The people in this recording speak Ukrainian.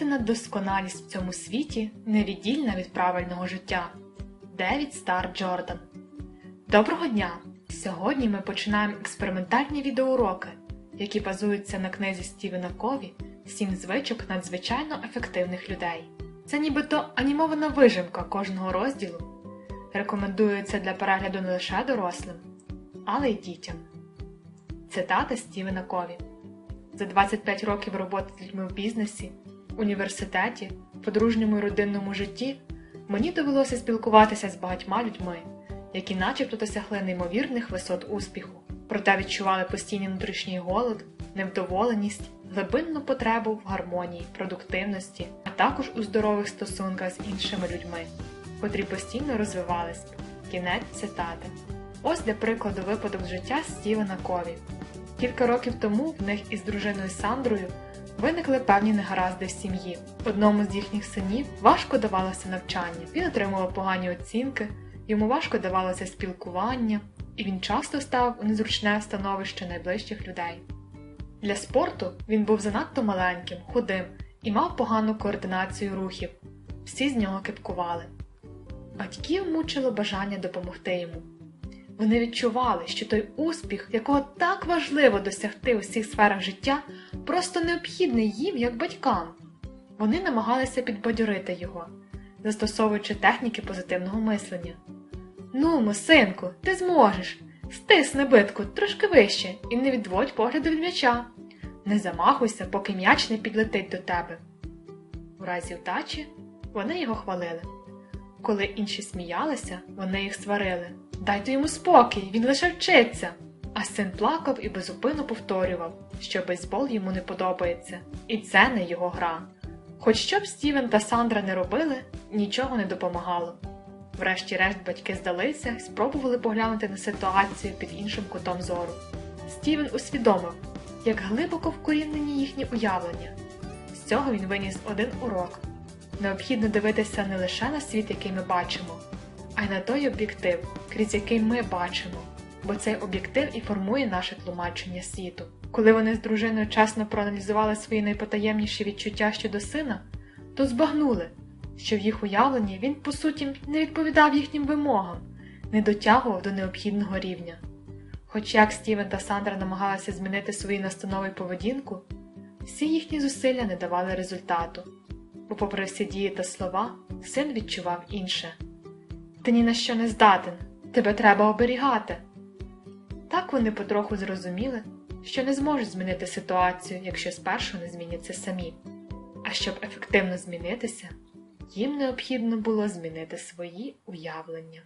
Єдина досконалість в цьому світі невіддільна від правильного життя. Девід Стар Джордан. Доброго дня! Сьогодні ми починаємо експериментальні відеоуроки, які базуються на книзі Стівена Кові Сім звичок надзвичайно ефективних людей. Це нібито анімована вижимка кожного розділу. Рекомендується для перегляду не лише дорослим, але й дітям. Цитата Стівена Кові. За 25 років роботи з людьми в бізнесі, університеті, подружньому і родинному житті мені довелося спілкуватися з багатьма людьми, які начебто досягли неймовірних висот успіху, проте відчували постійний внутрішній голод, невдоволеність, глибинну потребу в гармонії, продуктивності, а також у здорових стосунках з іншими людьми, котрі постійно розвивались. Кінець цитати. Ось для прикладу випадок з життя Стівена Кові. Кілька років тому в них із дружиною Сандрою виникли певні негаразди в сім'ї. Одному з їхніх синів важко давалося навчання, він отримував погані оцінки, йому важко давалося спілкування, і він часто став у незручне становище найближчих людей. Для спорту він був занадто маленьким, худим і мав погану координацію рухів. Всі з нього кипкували. Батьків мучило бажання допомогти йому. Вони відчували, що той успіх, якого так важливо досягти у всіх сферах життя, просто необхідний їм як батькам. Вони намагалися підбадьорити його, застосовуючи техніки позитивного мислення. Ну, синку, ти зможеш. Стисни битку трошки вище і не відводь погляду від м'яча. Не замахуйся, поки м'яч не підлетить до тебе. У разі втачі вони його хвалили. Коли інші сміялися, вони їх сварили. Дайте йому спокій, він лише вчиться. А син плакав і безупинно повторював, що бейсбол йому не подобається, і це не його гра. Хоч що б Стівен та Сандра не робили, нічого не допомагало. Врешті-решт батьки здалися і спробували поглянути на ситуацію під іншим кутом зору. Стівен усвідомив, як глибоко вкорінені їхні уявлення. З цього він виніс один урок. Необхідно дивитися не лише на світ, який ми бачимо, а й на той об'єктив, крізь який ми бачимо, бо цей об'єктив і формує наше тлумачення світу. Коли вони з дружиною чесно проаналізували свої найпотаємніші відчуття щодо сина, то збагнули, що в їх уявленні він, по суті, не відповідав їхнім вимогам, не дотягував до необхідного рівня. Хоч як Стівен та Сандра намагалися змінити свої настанови й поведінку, всі їхні зусилля не давали результату, бо, попри всі дії та слова, син відчував інше. Ти ні на що не здатен, тебе треба оберігати. Так вони потроху зрозуміли, що не зможуть змінити ситуацію, якщо спершу не зміняться самі. А щоб ефективно змінитися, їм необхідно було змінити свої уявлення.